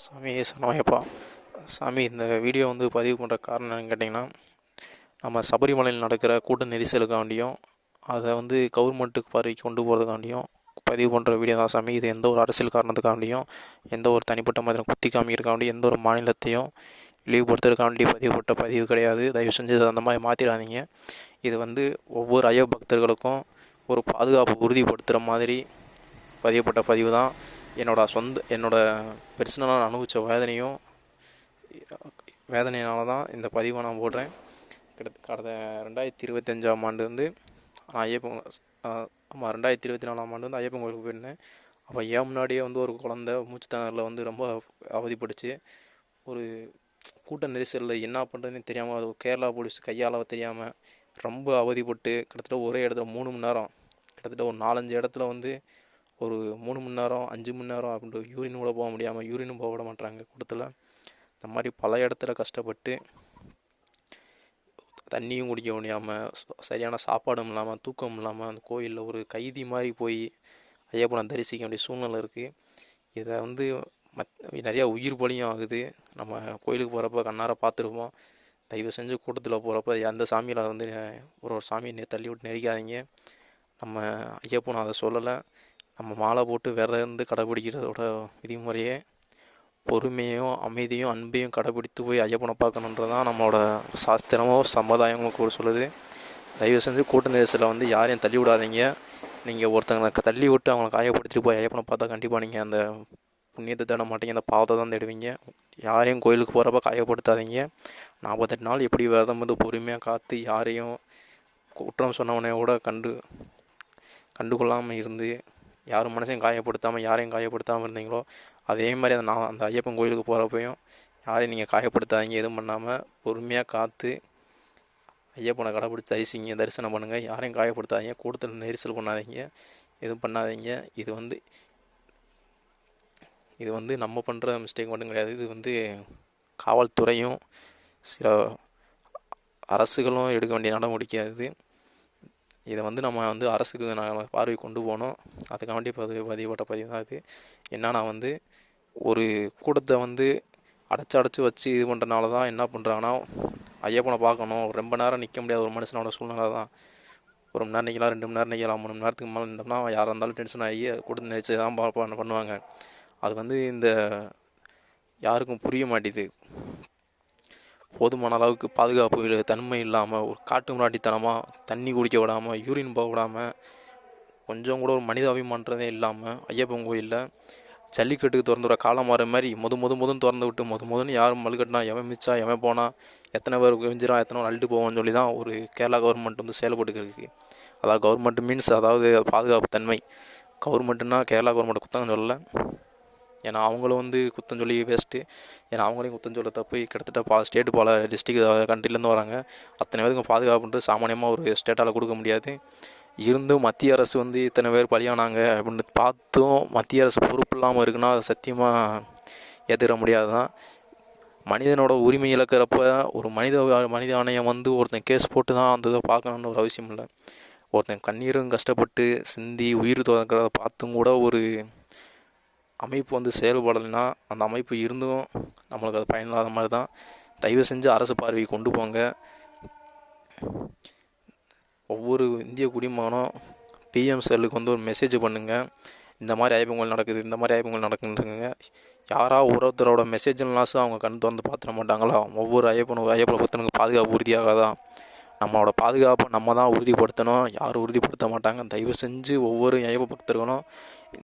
சாமி சரணமையப்பா சாமி இந்த வீடியோ வந்து பதிவு பண்ணுற காரணம் என்னன்னு கேட்டிங்கன்னா நம்ம சபரிமலையில் நடக்கிற கூட்ட நெரிசலுக்காண்டியும் அதை வந்து கவர்மெண்ட்டுக்கு பார்வைக்கு கொண்டு போகிறதுக்காண்டியும் பதிவு பண்ணுற வீடியோ தான் சாமி. இது எந்த ஒரு அரசியல் காரணத்துக்காண்டியும் எந்த ஒரு தனிப்பட்ட மனிதனை குத்தி காமிக்கிறக்காண்டியும் எந்த ஒரு மாநிலத்தையும் இழிவுபடுத்துறதுக்காண்டி பதிவுப்பட்ட பதிவு கிடையாது. தயவு செஞ்சு அந்த மாதிரி மாற்றிடாதீங்க இது வந்து ஒவ்வொரு ஐய பக்தர்களுக்கும் ஒரு பாதுகாப்பு உறுதிப்படுத்துகிற மாதிரி பதியப்பட்ட பதிவு தான். என்னோட சொந்த என்னோட பெர்சனலாக நான் அனுபவித்த வேதனையும் வேதனையினால தான் இந்த பதிவை நான் போடுறேன். கிட்ட கடந்த ரெண்டாயிரத்தி இருபத்தஞ்சாம் ஆண்டு வந்து நான் ஐயப்பன் ஆமாம் ரெண்டாயிரத்தி இருபத்தி நாலாம் ஆண்டு வந்து ஐயப்பன் கோயிலுக்கு போயிருந்தேன். அப்போ ஏன் முன்னாடியே வந்து ஒரு குழந்த மூச்சு திணறல வந்து ரொம்ப அவதிப்பட்டுச்சு ஒரு கூட்ட நெரிசலில் என்ன பண்ணுறதுன்னு தெரியாமல் அது கேரளா போலீஸ் கையால் தெரியாமல் ரொம்ப அவதிப்பட்டு கிட்டத்தட்ட ஒரே இடத்துல மூணு மணி நேரம் கிட்டத்தட்ட ஒரு நாலஞ்சு இடத்துல வந்து ஒரு மூணு மணி நேரம் அஞ்சு மணி நேரம் அப்படின்ட்டு யூரின் கூட போக முடியாமல் யூரினும் போக விட மாட்டாங்க கூட்டத்தில். இந்த மாதிரி பல இடத்துல கஷ்டப்பட்டு தண்ணியும் குடிக்க முடியாமல் சரியான சாப்பாடும் இல்லாமல் தூக்கம் இல்லாமல் அந்த கோயிலில் ஒரு கைதி மாதிரி போய் ஐயப்பனை தரிசிக்க வேண்டிய சூழ்நிலை இருக்குது இதை வந்து மத் நிறையா உயிர் பலியும் ஆகுது. நம்ம கோயிலுக்கு போகிறப்ப கண்ணார பார்த்துருப்போம் தயவு செஞ்சு கூட்டத்தில் போகிறப்ப அந்த சாமியில் வந்து ஒரு ஒரு சாமியை தள்ளி விட்டு நெரிக்காதீங்க. நம்ம ஐயப்பனை அதை சொல்லலை. நம்ம மாலை போட்டு விரந்து இருந்து விதிமுறையே பொறுமையும் அமைதியும் அன்பையும் கடைப்பிடித்து போய் ஐயப்பனை பார்க்கணுன்றதான் நம்மளோட சாஸ்திரமோ சமுதாயமோ கூட சொல்லுது. தயவு செஞ்சு கூட்ட நெரிசலில் வந்து யாரையும் தள்ளி விடாதீங்க. நீங்கள் ஒருத்தங்களை தள்ளி விட்டு அவங்கள காயப்படுத்திட்டு போய் ஐயப்பனை பார்த்தா கண்டிப்பாக நீங்கள் அந்த புண்ணியத்தை தேட மாட்டீங்க. அந்த பாவத்தை தான் தேடுவீங்க. யாரையும் கோயிலுக்கு போகிறப்ப காயப்படுத்தாதீங்க. நாற்பத்தெட்டு நாள் எப்படி விரதம் வந்து பொறுமையாக காத்து யாரையும் குற்றம் சொன்னவனையோட கூட கண்டு கண்டுகொள்ளாமல் இருந்து யாரும் மனசையும் காயப்படுத்தாமல் யாரையும் காயப்படுத்தாமல் இருந்தீங்களோ அதே மாதிரி அந்த நான் அந்த ஐயப்பன் கோயிலுக்கு போகிறப்பையும் யாரையும் நீங்கள் காயப்படுத்தாதீங்க எதுவும் பண்ணாமல் பொறுமையாக காத்து ஐயப்பனை கடைப்பிடிச்சி தரிசிங்க தரிசனம் பண்ணுங்கள் யாரையும் காயப்படுத்தாதீங்க கூட்டத்தில் நெரிசல் பண்ணாதீங்க எதுவும் பண்ணாதீங்க. இது வந்து இது வந்து நம்ம பண்ணுற மிஸ்டேக் மட்டும் கிடையாது. இது வந்து காவல்துறையும் சில அரசுகளும் எடுக்க வேண்டிய நடவடிக்கை அது. இதை வந்து நம்ம வந்து அரசுக்கு நான் பார்வை கொண்டு போனோம் அதுக்காண்டி பதிவு பதிவுப்பட்ட பதிவு தான் இது. என்னன்னா வந்து ஒரு கூட்டத்தை வந்து அடைச்சி அடைச்சி வச்சு இது பண்ணுறனால தான் என்ன பண்ணுறாங்கன்னா ஐயப்பனை பார்க்கணும். ரொம்ப நேரம் நிற்க முடியாத ஒரு மனுஷனோட சூழ்நிலை தான். ஒரு மணி நேரம் நிற்கலாம் ரெண்டு மணி நேரம் நிற்கலாம் மூணு மணி நேரத்துக்கு மேலே நின்றோம்னா யாராக இருந்தாலும் டென்ஷன் ஆகி கூட்டத்தை நெரிச்சு தான் பண்ணுவாங்க. அது வந்து இந்த யாருக்கும் புரிய மாட்டேது போதுமான அளவுக்கு பாதுகாப்பு தன்மை இல்லாமல் ஒரு காட்டு முராட்டித்தனமாக தண்ணி குடிக்க விடாமல் யூரின் போக விடாமல் கொஞ்சம் கூட ஒரு மனித அபிமானன்றதே இல்லாமல் ஐயப்பன் கோயிலில் ஜல்லிக்கட்டுக்கு திறந்து விட காலம் மாற மாதிரி முது முது முதன் திறந்து விட்டு முது முதன்னு யாரும் மல்கட்டினா எவன் மிச்சா எவன் போனால் எத்தனை பேர் விஞ்சிரான் எத்தனை பேர் அள்ளிட்டு போவோம்னு சொல்லி தான் ஒரு கேரளா கவர்மெண்ட் வந்து செயல்பட்டுருக்கு அதாவது கவர்மெண்ட் மீன்ஸ் அதாவது பாதுகாப்பு தன்மை. கவர்மெண்ட்டுன்னா கேரளா கவர்மெண்ட் குத்தம் சொல்லலை. ஏன்னா அவங்களும் வந்து குத்தம் சொல்லி வேஸ்ட்டு ஏன்னா அவங்களையும் குத்தம் சொல்ல தப்பு. கிட்டத்தட்ட பா ஸ்டேட்டு பல டிஸ்ட்ரிக் கண்ட்ரிலேருந்து வராங்க. அத்தனை பேருக்கு பாதுகாப்புன்றது சாமானியமாக ஒரு ஸ்டேட்டால் கொடுக்க முடியாது. இருந்தும் மத்திய அரசு வந்து இத்தனை பேர் பலியானாங்க அப்படின்னு பார்த்தும் மத்திய அரசு பொறுப்பு இல்லாமல் இருக்குன்னா அதை சத்தியமாக ஏற்றுக்கிற முடியாது தான் மனிதனோட உரிமை இழக்கிறப்ப ஒரு மனித மனித ஆணையம் வந்து ஒருத்தன் கேஸ் போட்டு தான் அந்த இதை பார்க்கணுன்னு ஒரு அவசியம் இல்லை. ஒருத்தன் கண்ணீரும் கஷ்டப்பட்டு சிந்தி உயிர் துறக்கிறத பார்த்தும் கூட ஒரு அமைப்பு வந்து செயல்படலைன்னா அந்த அமைப்பு இருந்தும் நம்மளுக்கு அது பயனில்லாத மாதிரி தான். தயவு செஞ்சு அரசு பார்வையை கொண்டு போங்க. ஒவ்வொரு இந்திய குடிமகனும் பிஎம் செல்லுக்கு வந்து ஒரு மெசேஜ் பண்ணுங்கள் இந்த மாதிரி ஐயப்பங்கள் நடக்குது இந்த மாதிரி ஐயப்பங்கள் நடக்குதுங்க யாராவது ஒருத்தரோட மெசேஜ்னாச்சும் அவங்க கண் திறந்து பார்த்துட மாட்டாங்களா? ஒவ்வொரு ஐயப்பனும் ஐயப்பனை பக்தனுக்கு பாதுகாப்பு உறுதியாகாதான் நம்மளோட பாதுகாப்பை நம்ம தான் உறுதிப்படுத்தணும். யாரும் உறுதிப்படுத்த மாட்டாங்க. தயவு செஞ்சு ஒவ்வொரு ஐயப்ப பக்தர்களும்